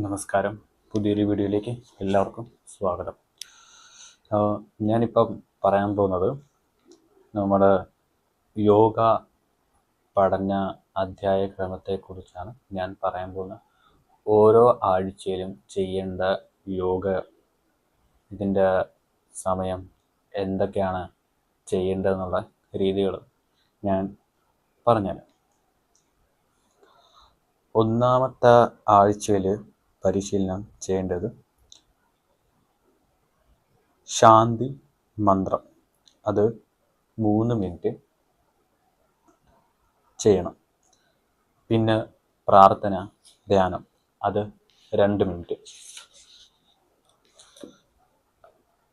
നമസ്കാരം. പുതിയൊരു വീഡിയോയിലേക്ക് എല്ലാവർക്കും സ്വാഗതം. ഞാനിപ്പം പറയാൻ പോകുന്നത് നമ്മുടെ യോഗ പഠന അധ്യായ ക്രമത്തെക്കുറിച്ചാണ് ഞാൻ പറയാൻ പോകുന്നത്. ഓരോ ആഴ്ചയിലും ചെയ്യേണ്ട യോഗ ഇതിന്റെ സമയം എന്തൊക്കെയാണ് ചെയ്യേണ്ടതെന്നുള്ള രീതികൾ ഞാൻ പറഞ്ഞുതരാം. ഒന്നാമത്തെ ആഴ്ചയിൽ പരിശീലനം ചെയ്യേണ്ടത്. ശാന്തി മന്ത്രം. അത് മൂന്ന് മിനിറ്റ് ചെയ്യണം. പിന്നെ പ്രാർത്ഥന ധ്യാനം. അത് രണ്ട് മിനിറ്റ്.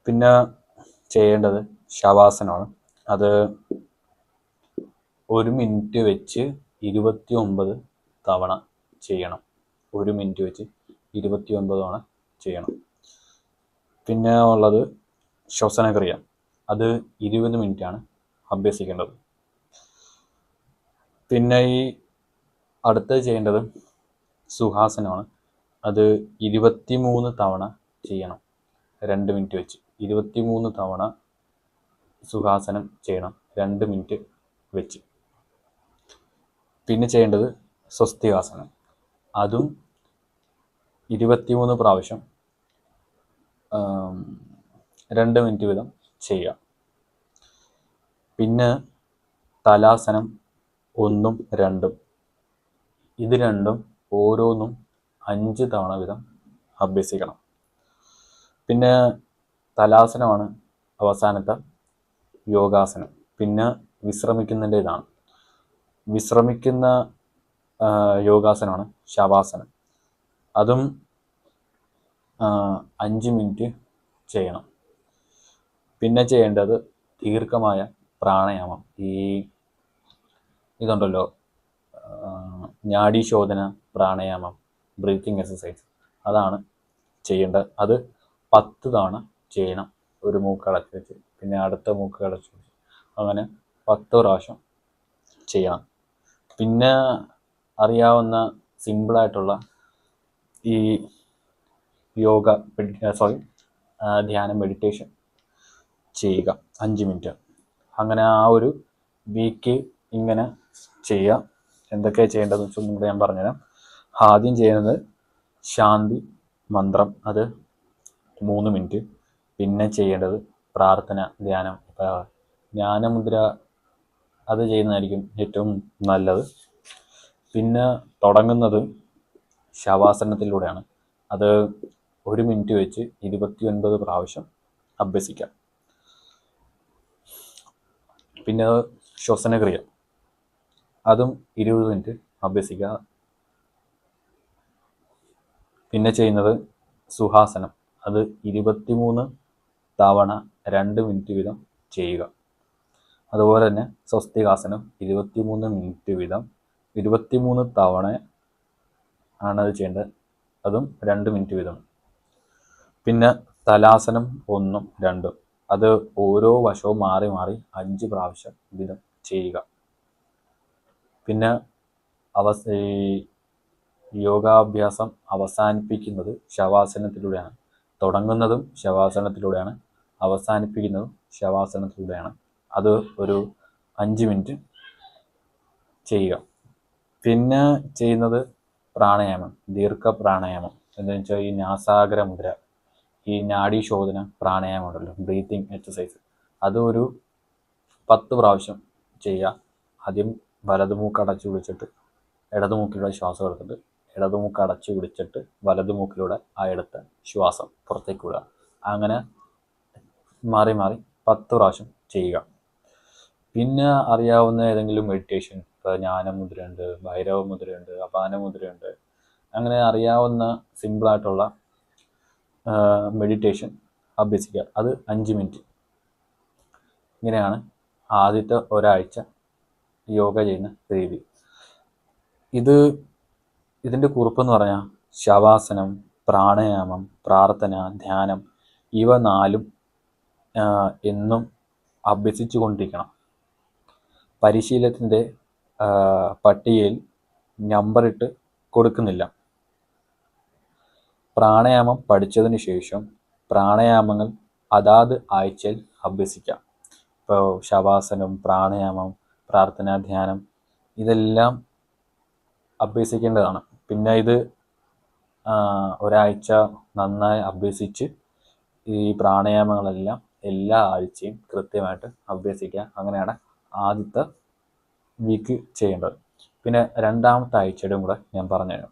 പിന്നെ ചെയ്യേണ്ടത് ശവാസനമാണ്. അത് ഒരു മിനിറ്റ് വെച്ച് ഇരുപത്തി ഒമ്പത് തവണ ചെയ്യണം. ഒരു മിനിറ്റ് വെച്ച് ഇരുപത്തി ഒൻപതുമാണ് ചെയ്യണം. പിന്നെ ഉള്ളത് ശ്വസനക്രിയ. അത് ഇരുപത് ആണ് അഭ്യസിക്കേണ്ടത്. പിന്നെ ഈ അടുത്തത് ചെയ്യേണ്ടത് സുഹാസനമാണ്. അത് ഇരുപത്തി മൂന്ന് തവണ ചെയ്യണം. രണ്ട് മിനിറ്റ് വെച്ച്. ഇരുപത്തി മൂന്ന് തവണ സുഹാസനം ചെയ്യണം. രണ്ട് മിനിറ്റ് വെച്ച്. പിന്നെ ചെയ്യേണ്ടത് സ്വസ്തികാസനം. അതും ഇരുപത്തിമൂന്ന് പ്രാവശ്യം രണ്ട് മിനിറ്റ് വീതം ചെയ്യുക. പിന്നെ തലാസനം ഒന്നും രണ്ടും. ഇത് രണ്ടും ഓരോന്നും അഞ്ച് തവണ വീതം അഭ്യസിക്കണം. പിന്നെ തലാസനമാണ് അവസാനത്തെ യോഗാസനം. പിന്നെ വിശ്രമിക്കുന്നതിന്റെ ഇതാണ്. വിശ്രമിക്കുന്ന യോഗാസനമാണ് ശവാസനം. അതും അഞ്ച് മിനിറ്റ് ചെയ്യണം. പിന്നെ ചെയ്യേണ്ടത് ദീർഘമായ പ്രാണായാമം. ഈ ഇതുണ്ടല്ലോ ഞാടീശോധന പ്രാണായാമം ബ്രീത്തിങ് എക്സസൈസ്. അതാണ് ചെയ്യേണ്ടത്. അത് പത്ത് തവണ ചെയ്യണം. ഒരു മൂക്ക് അടച്ചു വെച്ച്. പിന്നെ അടുത്ത മൂക്ക് അടച്ചു വെച്ച്. അങ്ങനെ പത്ത് പ്രാവശ്യം ചെയ്യണം. പിന്നെ അറിയാവുന്ന സിമ്പിളായിട്ടുള്ള ഈ യോഗ സോറി ധ്യാനം മെഡിറ്റേഷൻ ചെയ്യുക. അഞ്ച് മിനിറ്റ്. അങ്ങനെ ആ ഒരു വീക്ക് ഇങ്ങനെ ചെയ്യുക. എന്തൊക്കെ ചെയ്യേണ്ടതെന്ന് വെച്ചാൽ നിങ്ങൾ ഞാൻ പറഞ്ഞുതരാം. ആദ്യം ചെയ്യുന്നത് ശാന്തി മന്ത്രം. അത് മൂന്ന് മിനിറ്റ്. പിന്നെ ചെയ്യേണ്ടത് പ്രാർത്ഥന ധ്യാനം. ധ്യാനമുദ്ര അത് ചെയ്യുന്നതായിരിക്കും ഏറ്റവും നല്ലത്. പിന്നെ തുടങ്ങുന്നത് ശവാസനത്തിലൂടെയാണ്. അത് ഒരു മിനിറ്റ് വെച്ച് ഇരുപത്തി ഒൻപത് പ്രാവശ്യം അഭ്യസിക്കാം. പിന്നെ ശ്വസനക്രിയ. അതും ഇരുപത് മിനിറ്റ് അഭ്യസിക്കുക. പിന്നെ ചെയ്യുന്നത് സുഹാസനം. അത് ഇരുപത്തിമൂന്ന് തവണ രണ്ട് മിനിറ്റ് വീതം ചെയ്യുക. അതുപോലെ തന്നെ സ്വസ്തികാസനം ഇരുപത്തിമൂന്ന് മിനിറ്റ് വീതം ഇരുപത്തിമൂന്ന് തവണ ആണ് അത് ചെയ്യേണ്ടത്. അതും രണ്ട് മിനിറ്റ് വീതം. പിന്നെ തലാസനം ഒന്നും രണ്ടും. അത് ഓരോ വശവും മാറി മാറി അഞ്ച് പ്രാവശ്യം വീതം ചെയ്യുക. പിന്നെ അവസ ഈ യോഗാഭ്യാസം അവസാനിപ്പിക്കുന്നത് ശവാസനത്തിലൂടെയാണ്. തുടങ്ങുന്നതും ശവാസനത്തിലൂടെയാണ്. അവസാനിപ്പിക്കുന്നതും ശവാസനത്തിലൂടെയാണ്. അത് ഒരു അഞ്ച് മിനിറ്റ് ചെയ്യുക. പിന്നെ ചെയ്യുന്നത് പ്രാണായാമം ദീർഘ പ്രാണായാമം എന്താ വെച്ചാൽ ഈ നാസാഗ്ര മുദ്ര ഈ നാഡീശോധന പ്രാണായാമം ഉണ്ടല്ലോ ബ്രീത്തിങ് എക്സസൈസ് അതൊരു പത്ത് പ്രാവശ്യം ചെയ്യുക. ആദ്യം വലതുമൂക്ക് അടച്ചു പിടിച്ചിട്ട് ഇടതുമൂക്കിലൂടെ ശ്വാസം എടുത്തിട്ട് ഇടതുമൂക്ക് അടച്ചു പിടിച്ചിട്ട് വലതുമൂക്കിലൂടെ ആ എടുത്ത ശ്വാസം പുറത്തേക്ക് വിടുക. അങ്ങനെ മാറി മാറി പത്ത് പ്രാവശ്യം ചെയ്യുക. പിന്നെ അറിയാവുന്ന ഏതെങ്കിലും മെഡിറ്റേഷൻ ഇപ്പോൾ ജ്ഞാനമുദ്രയുണ്ട് ഭൈരവ മുദ്രയുണ്ട് അപാന മുദ്രയുണ്ട് അങ്ങനെ അറിയാവുന്ന സിമ്പിളായിട്ടുള്ള മെഡിറ്റേഷൻ അഭ്യസിക്കുക. അത് അഞ്ച് മിനിറ്റ് ഇങ്ങനെയാണ് ആദ്യത്തെ ഒരാഴ്ച യോഗ ചെയ്യുന്ന രീതി. ഇത് ഇതിന്റെ കുറിപ്പെന്ന് പറഞ്ഞാൽ ശവാസനം പ്രാണായാമം പ്രാർത്ഥന ധ്യാനം ഇവ നാലും എന്നും അഭ്യസിച്ചു കൊണ്ടിരിക്കണം പരിശീലനത്തിന്റെ പട്ടികയിൽ നമ്പറിട്ട് കൊടുക്കുന്നില്ല. പ്രാണായാമം പഠിച്ചതിന് ശേഷം പ്രാണായാമങ്ങൾ അതാത് ആഴ്ചയിൽ അഭ്യസിക്കാം. ഇപ്പോൾ ശവാസനം പ്രാണായാമം പ്രാർത്ഥനാ ധ്യാനം ഇതെല്ലാം അഭ്യസിക്കേണ്ടതാണ്. പിന്നെ ഇത് ഒരാഴ്ച നന്നായി അഭ്യസിച്ച് ഈ പ്രാണായാമങ്ങളെല്ലാം എല്ലാ ആഴ്ചയും കൃത്യമായിട്ട് അഭ്യസിക്കുക അങ്ങനെയാണ് ആദ്യത്തെ വീക്ക് ചെയ്യേണ്ടത്. പിന്നെ രണ്ടാമത്തെ ആഴ്ചയുടെയും കൂടെ ഞാൻ പറഞ്ഞുതരാം.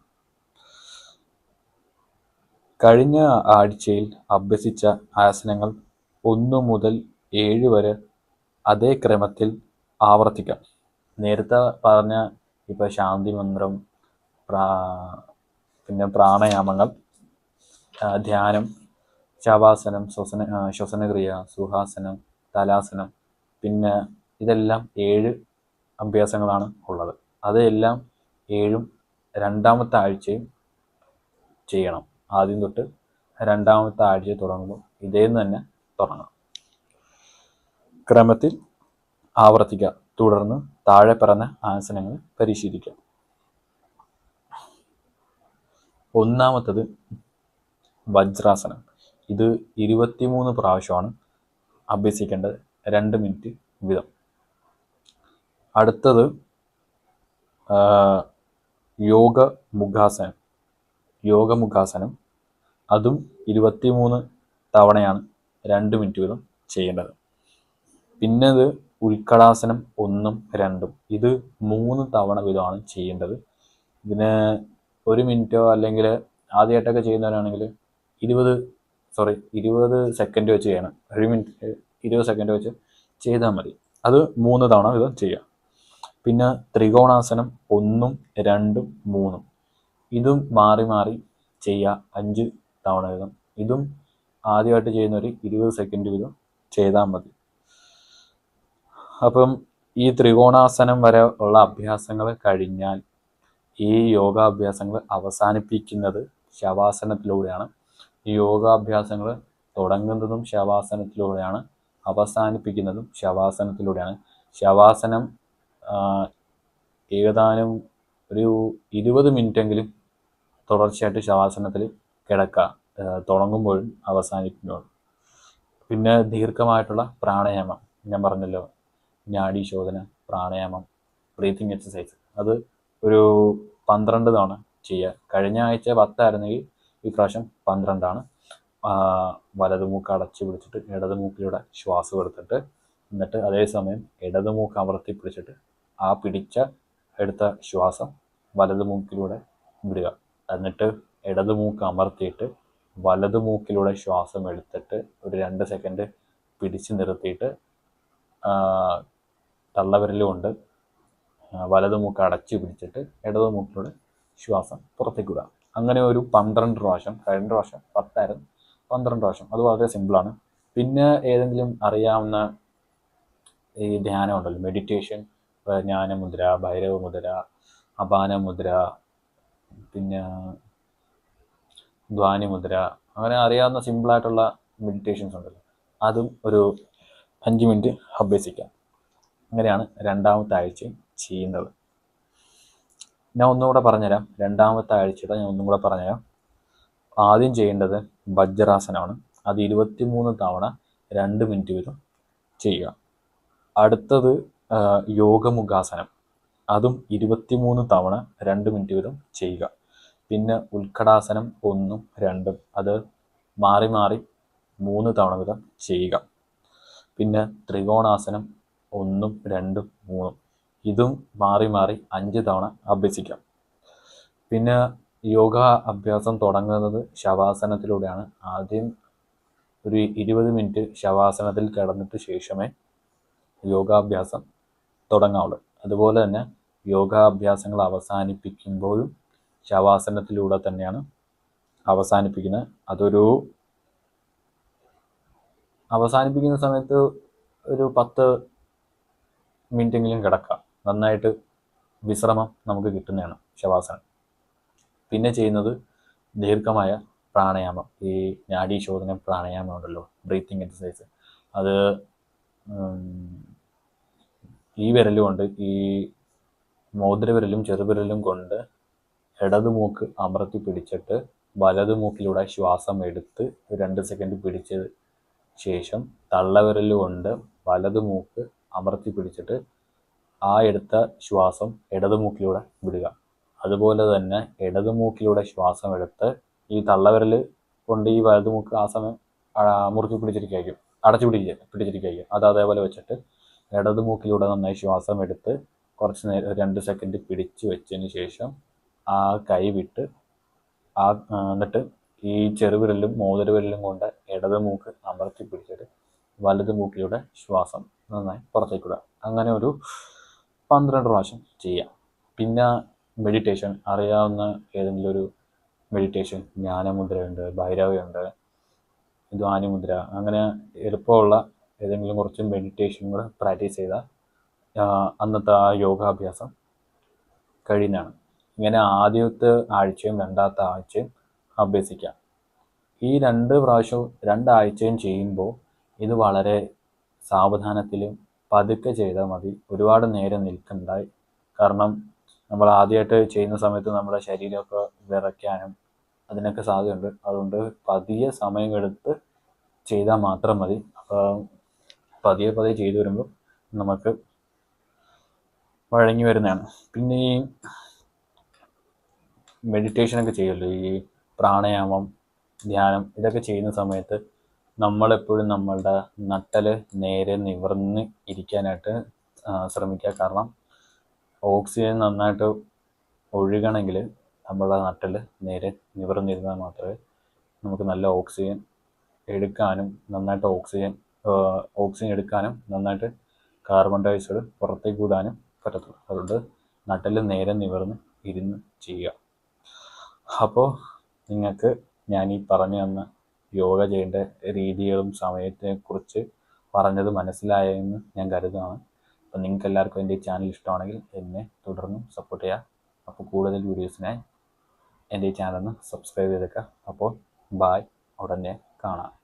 കഴിഞ്ഞ ആഴ്ചയിൽ അഭ്യസിച്ച ആസനങ്ങൾ ഒന്ന് മുതൽ ഏഴ് വരെ അതേ ക്രമത്തിൽ ആവർത്തിക്കാം. നേരത്തെ പറഞ്ഞ ഇപ്പോൾ ശാന്തി മന്ത്രം പ്രാ പിന്നെ പ്രാണായാമങ്ങൾ ധ്യാനം ശവാസനം ശ്വസന ശ്വസനക്രിയ സുഹാസനം തലാസനം പിന്നെ ഇതെല്ലാം ഏഴ് അഭ്യാസങ്ങളാണ് ഉള്ളത്. അതെല്ലാം ഏഴും രണ്ടാമത്തെ ആഴ്ചയും ചെയ്യണം. ആദ്യം തൊട്ട് രണ്ടാമത്തെ ആഴ്ച തുടങ്ങുമ്പോൾ ഇതേന്ന് തന്നെ തുടങ്ങണം. ക്രമത്തിൽ ആവർത്തിക്കുക. തുടർന്ന് താഴെ പറഞ്ഞ ആസനങ്ങൾ പരിശീലിക്കുക. ഒന്നാമത്തത് വജ്രാസനം. ഇത് ഇരുപത്തിമൂന്ന് പ്രാവശ്യമാണ് അഭ്യസിക്കേണ്ടത് രണ്ട് മിനിറ്റ് വീതം. അടുത്തത് യോഗ മുഖാസനം. യോഗ മുഖാസനം. അതും ഇരുപത്തിമൂന്ന് തവണയാണ് രണ്ട് മിനിറ്റ് വീതം ചെയ്യേണ്ടത്. പിന്നത് ഉൽക്കടാസനം ഒന്നും രണ്ടും. ഇത് മൂന്ന് തവണ വീതമാണ് ചെയ്യേണ്ടത്. ഇതിന് ഒരു മിനിറ്റോ അല്ലെങ്കിൽ ആദ്യമായിട്ടൊക്കെ ചെയ്യുന്നവരാണെങ്കിൽ ഇരുപത് സോറി ഇരുപത് സെക്കൻഡ് വെച്ച് ചെയ്യണം. ഒരു മിനിറ്റ് ഇരുപത് സെക്കൻഡ് വെച്ച് ചെയ്താൽ മതി. അത് മൂന്ന് തവണ വീതം ചെയ്യാം. പിന്നെ ത്രികോണാസനം ഒന്നും രണ്ടും മൂന്നും. ഇതും മാറി മാറി ചെയ്യുക അഞ്ച് തവണ വീതം ഇതും ആദ്യമായിട്ട് ചെയ്യുന്ന ഒരു ഇരുപത് സെക്കൻഡ് വീതം ചെയ്താൽ മതി. അപ്പം ഈ ത്രികോണാസനം വരെ ഉള്ള അഭ്യാസങ്ങൾ കഴിഞ്ഞാൽ ഈ യോഗാഭ്യാസങ്ങൾ അവസാനിപ്പിക്കുന്നത് ശവാസനത്തിലൂടെയാണ്. ഈ യോഗാഭ്യാസങ്ങൾ തുടങ്ങുന്നതും ശവാസനത്തിലൂടെയാണ് അവസാനിപ്പിക്കുന്നതും ശവാസനത്തിലൂടെയാണ്. ശവാസനം ഏതാനും ഒരു ഇരുപത് മിനിറ്റെങ്കിലും തുടർച്ചയായിട്ട് ശവാസനത്തിൽ കിടക്കുക തുടങ്ങുമ്പോഴും അവസാനിക്കുമ്പോഴും പിന്നെ ദീർഘമായിട്ടുള്ള പ്രാണായാമം ഞാൻ പറഞ്ഞല്ലോ നാഡീശോധന പ്രാണായാമം ബ്രീത്തിങ് എക്സസൈസ് അത് ഒരു പന്ത്രണ്ട് തവണ ചെയ്യുക. കഴിഞ്ഞ ആഴ്ച പത്തായിരുന്നെങ്കിൽ ഈ പ്രാവശ്യം പന്ത്രണ്ടാണ്. വലത് മൂക്ക് അടച്ചു പിടിച്ചിട്ട് ഇടത് മൂക്കിലൂടെ ശ്വാസം എടുത്തിട്ട് എന്നിട്ട് അതേസമയം ഇടത് മൂക്ക് അമർത്തി പിടിച്ചിട്ട് ആ പിടിച്ച എടുത്ത ശ്വാസം വലത് മൂക്കിലൂടെ വിടുക. എന്നിട്ട് ഇടത് മൂക്ക് അമർത്തിയിട്ട് വലത് മൂക്കിലൂടെ ശ്വാസം എടുത്തിട്ട് ഒരു രണ്ട് സെക്കൻഡ് പിടിച്ചു നിർത്തിയിട്ട് തള്ളവരലുകൊണ്ട് വലത് മൂക്ക് അടച്ചു പിടിച്ചിട്ട് ഇടത് മൂക്കിലൂടെ ശ്വാസം പുറത്തേക്ക് വിടുക. അങ്ങനെ ഒരു പന്ത്രണ്ട് പ്രാവശ്യം രണ്ട് പ്രാവശ്യം പത്തായിരുന്നു പന്ത്രണ്ട് പ്രാവശ്യം. അത് വളരെ സിമ്പിളാണ് പിന്നെ ഏതെങ്കിലും അറിയാവുന്ന ഈ ധ്യാനം ഉണ്ടല്ലോ മെഡിറ്റേഷൻ ജ്ഞാനമുദ്ര ഭൈരവമുദ്ര അപാനമുദ്ര പിന്നെ ധ്വാനിമുദ്ര അങ്ങനെ അറിയാവുന്ന സിമ്പിളായിട്ടുള്ള മെഡിറ്റേഷൻസ് ഉണ്ടല്ലോ. അതും ഒരു അഞ്ച് മിനിറ്റ് അഭ്യസിക്കാം. അങ്ങനെയാണ് രണ്ടാമത്തെ ആഴ്ച ചെയ്യുന്നത്. ഞാൻ ഒന്നുകൂടെ പറഞ്ഞുതരാം. രണ്ടാമത്തെ ആഴ്ചയുടെ ഞാൻ ഒന്നും കൂടെ പറഞ്ഞുതരാം. ആദ്യം ചെയ്യേണ്ടത് വജ്രാസനമാണ്. അത് ഇരുപത്തി മൂന്ന് തവണ രണ്ട് മിനിറ്റ് വീതം ചെയ്യുക. അടുത്തത് യോഗമുഖാസനം. അതും ഇരുപത്തിമൂന്ന് തവണ രണ്ട് മിനിറ്റ് വീതം ചെയ്യുക. പിന്നെ ഉത്കടാസനം ഒന്നും രണ്ടും. അത് മാറി മാറി മൂന്ന് തവണ വീതം ചെയ്യുക. പിന്നെ ത്രികോണാസനം ഒന്നും രണ്ടും മൂന്നും. ഇതും മാറി മാറി അഞ്ച് തവണ അഭ്യസിക്കാം പിന്നെ യോഗ അഭ്യാസം തുടങ്ങുന്നത് ശവാസനത്തിലൂടെയാണ്. ആദ്യം ഒരു ഇരുപത് മിനിറ്റ് ശവാസനത്തിൽ കിടന്നിട്ട് ശേഷമേ യോഗാഭ്യാസം തുടങ്ങാവുള്ളൂ അതുപോലെ തന്നെ യോഗാഭ്യാസങ്ങൾ അവസാനിപ്പിക്കുമ്പോഴും ശവാസനത്തിലൂടെ തന്നെയാണ് അവസാനിപ്പിക്കുന്നത്. അതൊരു അവസാനിപ്പിക്കുന്ന സമയത്ത് ഒരു പത്ത് മിനിറ്റെങ്കിലും കിടക്കാം നന്നായിട്ട് വിശ്രമം നമുക്ക് കിട്ടുന്നതാണ് ശവാസനം. പിന്നെ ചെയ്യുന്നത് ദീർഘമായ പ്രാണായാമം. ഈ നാഡീശോധന പ്രാണായാമം ഉണ്ടല്ലോ ബ്രീത്തിങ് എക്സസൈസ് അത് ഈ വിരലുകൊണ്ട് ഈ മോതിരവിരലും ചെറുവിരലും കൊണ്ട് ഇടത് മൂക്ക് അമർത്തി പിടിച്ചിട്ട് വലത് മൂക്കിലൂടെ ശ്വാസം എടുത്ത് രണ്ട് സെക്കൻഡ് പിടിച്ച ശേഷം തള്ളവിരൽ കൊണ്ട് വലത് മൂക്ക് അമർത്തി പിടിച്ചിട്ട് ആ എടുത്ത ശ്വാസം ഇടത് മൂക്കിലൂടെ വിടുക. അതുപോലെ തന്നെ ഇടത് മൂക്കിലൂടെ ശ്വാസം എടുത്ത് ഈ തള്ളവിരൽ കൊണ്ട് ഈ വലത് മൂക്ക് ആ സമയം മുറുക്കി പിടിച്ചിരിക്കും അടച്ചു പിടിക്കുക പിടിച്ചിരിക്കുകയായിരിക്കും. അത് അതേപോലെ വെച്ചിട്ട് ഇടത് മൂക്കിലൂടെ നന്നായി ശ്വാസം എടുത്ത് കുറച്ച് നേരം രണ്ട് സെക്കൻഡ് പിടിച്ചു വെച്ചതിന് ശേഷം ആ കൈ വിട്ട് ആ എന്നിട്ട് ഈ ചെറുവിരലും മോതിരവിരലും കൊണ്ട് ഇടത് മൂക്ക് അമർത്തി പിടിച്ചിട്ട് വലത് മൂക്കിലൂടെ ശ്വാസം നന്നായി പുറത്തേക്ക് വിടുക. അങ്ങനെ ഒരു പന്ത്രണ്ട് പ്രാവശ്യം ചെയ്യാം. പിന്നെ മെഡിറ്റേഷൻ അറിയാവുന്ന ഏതെങ്കിലും ഒരു മെഡിറ്റേഷൻ ജ്ഞാനമുദ്രയുണ്ട് ഭൈരവയുണ്ട് ധ്വാനിമുദ്ര അങ്ങനെ എളുപ്പമുള്ള ഏതെങ്കിലും കുറച്ച് മെഡിറ്റേഷനുകൾ പ്രാക്ടീസ് ചെയ്താൽ അന്നത്തെ ആ യോഗാഭ്യാസം കഴിയുന്നതാണ്. ഇങ്ങനെ ആദ്യത്തെ ആഴ്ചയും രണ്ടാമത്തെ ആഴ്ചയും അഭ്യസിക്കാം. ഈ രണ്ട് പ്രാവശ്യവും രണ്ടാഴ്ചയും ചെയ്യുമ്പോൾ ഇത് വളരെ സാവധാനത്തിലും പതുക്കെ ചെയ്താൽ മതി. ഒരുപാട് നേരം നിൽക്കണ്ടായി. കാരണം നമ്മൾ ആദ്യമായിട്ട് ചെയ്യുന്ന സമയത്ത് നമ്മുടെ ശരീരമൊക്കെ വിറയ്ക്കാനും അതിനൊക്കെ സാധ്യതയുണ്ട്. അതുകൊണ്ട് പതിയെ സമയമെടുത്ത് ചെയ്താൽ മാത്രം മതി. അപ്പോൾ പതിയെ പതിയെ ചെയ്തു വരുമ്പോൾ നമുക്ക് വഴങ്ങി വരുന്നതാണ്. പിന്നെ ഈ മെഡിറ്റേഷനൊക്കെ ചെയ്യല്ലോ? ഈ പ്രാണായാമം ധ്യാനം ഇതൊക്കെ ചെയ്യുന്ന സമയത്ത് നമ്മളെപ്പോഴും നമ്മളുടെ നട്ടൽ നേരെ നിവർന്ന് ഇരിക്കാനായിട്ട് ശ്രമിക്കുക. കാരണം ഓക്സിജൻ നന്നായിട്ട് ഒഴുകണമെങ്കിൽ നമ്മളുടെ നട്ടൽ നേരെ നിവർന്നിരുന്നാൽ മാത്രമേ നമുക്ക് നല്ല ഓക്സിജൻ എടുക്കാനും നന്നായിട്ട് ഓക്സിജൻ ഓക്സിജൻ എടുക്കാനും നന്നായിട്ട് കാർബൺ ഡയോക്സൈഡ് പുറത്തേക്ക് വിടാനും പറ്റത്തുള്ളൂ. അതുകൊണ്ട് നട്ടൽ നേരെ നിവർന്ന് ഇരുന്ന് ചെയ്യുക. അപ്പോൾ നിങ്ങൾക്ക് ഞാൻ ഈ പറഞ്ഞു തന്ന യോഗ ചെയ്യേണ്ട രീതികളും സമയത്തെ കുറിച്ച് പറഞ്ഞത് മനസ്സിലായെന്ന് ഞാൻ കരുതുകയാണ്. അപ്പോൾ നിങ്ങൾക്ക് എല്ലാവർക്കും എന്റെ ചാനൽ ഇഷ്ടമാണെങ്കിൽ എന്നെ തുടർന്നും സപ്പോർട്ട് ചെയ്യുക. അപ്പോൾ കൂടുതൽ വീഡിയോസിനായി എന്റെ ചാനൽ ഒന്ന് സബ്സ്ക്രൈബ് ചെയ്തേക്കുക. അപ്പോൾ ബായ് ഉടനെ കാണാം.